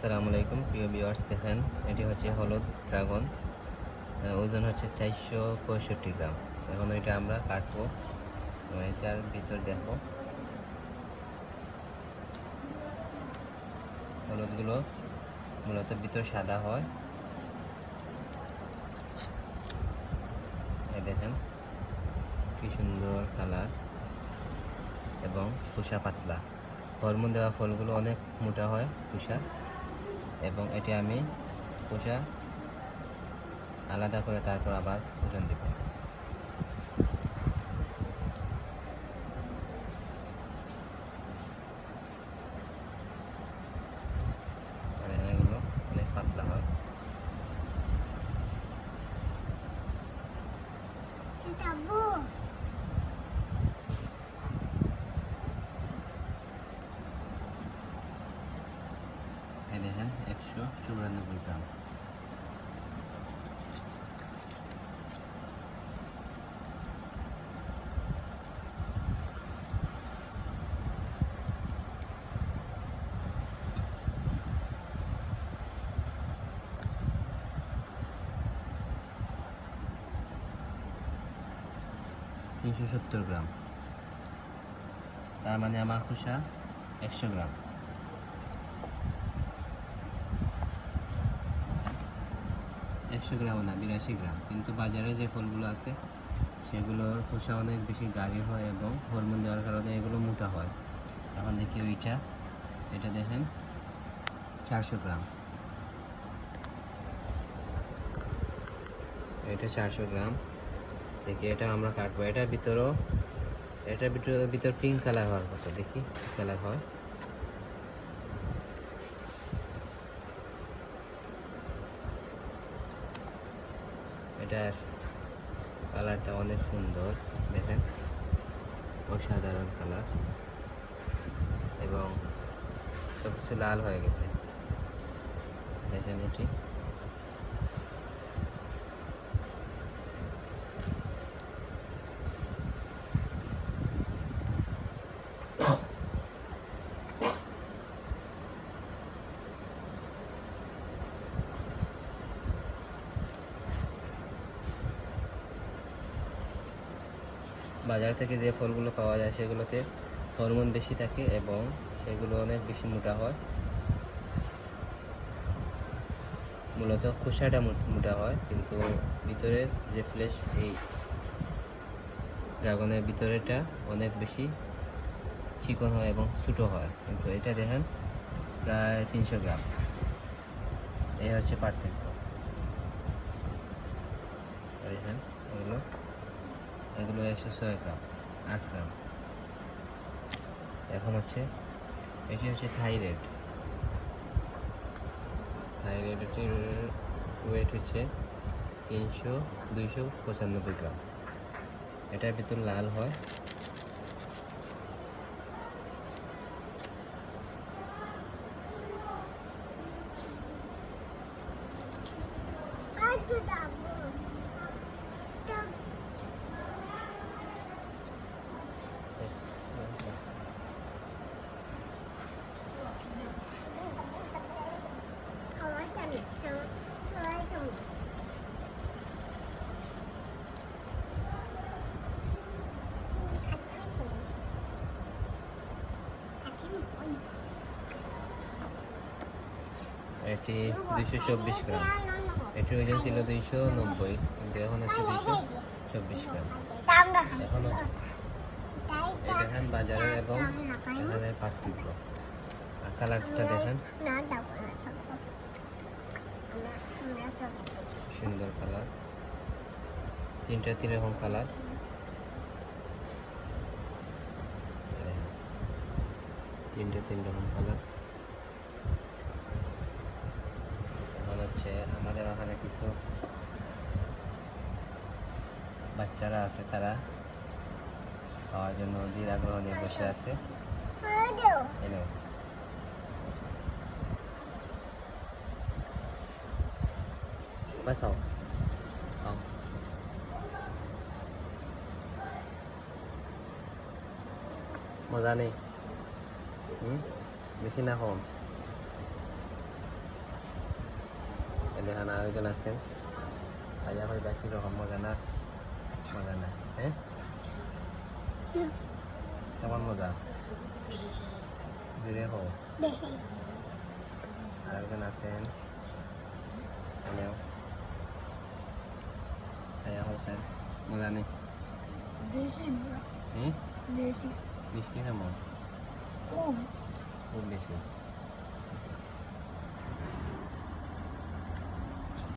আসসালামু আলাইকুম, প্রিয় ভিউয়ার্স দেখেন, এটি হচ্ছে হলুদ ড্রাগন ওজন হচ্ছে চারশো পঁয়ষট্টি গ্রাম। এখন এটা আমরা কাটবো এটার ভিতর দেখো হলুদগুলো মূলত ভিতর সাদা হয়। দেখেন, কি সুন্দর কালার এবং খোসা পাতলা। হরমোন দেওয়া ফলগুলো অনেক মোটা হয় খোসা। এবং এটি আমি খোসা আলাদা করে তারপর আবার ওজন দেব আর এগুলো অনেক পাতলা হয় Tabu. এই দেখেন একশো চুরানব্বই গ্রাম। তিনশো সত্তর গ্রাম। তার মানে আমার খোসা একশো গ্রাম। একশো গ্রাম না, বিরাশি গ্রাম। কিন্তু বাজারে যে ফলগুলো আছে, সেগুলোর খোসা অনেক বেশি গাঢ় হয় এবং হরমোন দেওয়ার কারণে এগুলো মোটা হয়। এখন দেখি ওইটা। এটা দেখেন, চারশো গ্রাম। এটা চারশো গ্রাম। দেখি এটা আমরা কাটবো। এটার ভিতরেও, এটার ভিতর ভিতর পিঙ্ক কালার হওয়ার কথা। দেখি কালার হয়। এটার কালারটা অনেক সুন্দর, দেখেন। অসাধারণ কালার। এবং সব কিছু লাল হয়ে গেছে। দেখেন এটি। বাজার থেকে যে ফলগুলো পাওয়া যায় সেগুলোতে হরমোন বেশি থাকে এবং সেগুলো অনেক বেশি মোটা হয়। মূলত খোসাটা মোটা হয়, কিন্তু ভিতরের যে ফ্লেশ এই ড্রাগনের ভিতরেটা অনেক বেশি চিকন হয় এবং ছোটো হয়। কিন্তু এটা দেখেন, প্রায় তিনশো গ্রাম। এই হচ্ছে পার্থক্য। দেখেন এগুলো এগুলো একশো ছয় গ্রাম, আট গ্রাম। এখন হচ্ছে, এটি হচ্ছে থাইরয়েড। থাইরয়েডটির ওয়েট হচ্ছে তিনশো দুইশো পঁচানব্বই গ্রাম। এটার ভিতর লাল হয় এটি দুইশো চব্বিশ গ্রাম। এটি ওজন ছিল দুইশো নব্বই, কিন্তু এখন হচ্ছে দুইশো চব্বিশ গ্রাম। এখন দেখেন বাজারে এবং এখানে পার্থক্য। আর কালারটা দেখেন। সুন্দর কালার। তিনটা তিন রকম কালার। তিনটা তিন রকম কালার এখন হচ্ছে, আমাদের ওখানে কিছু বাচ্চারা আছে, তারা খাওয়ার জন্য অধীর আগ্রহ নিয়ে বসে আছে। মজা নেই। হুম? বেশি না কম। এখানে আরেকজন আছেন ভাই বাকি রকম মজা না মজা না হ্যাঁ কেমন মজা ধীরে হো আরেকজন আছেন হ্যালো ভাইয়া হোসেন মজা নেই মিষ্টি কেমন কম খুব বেশি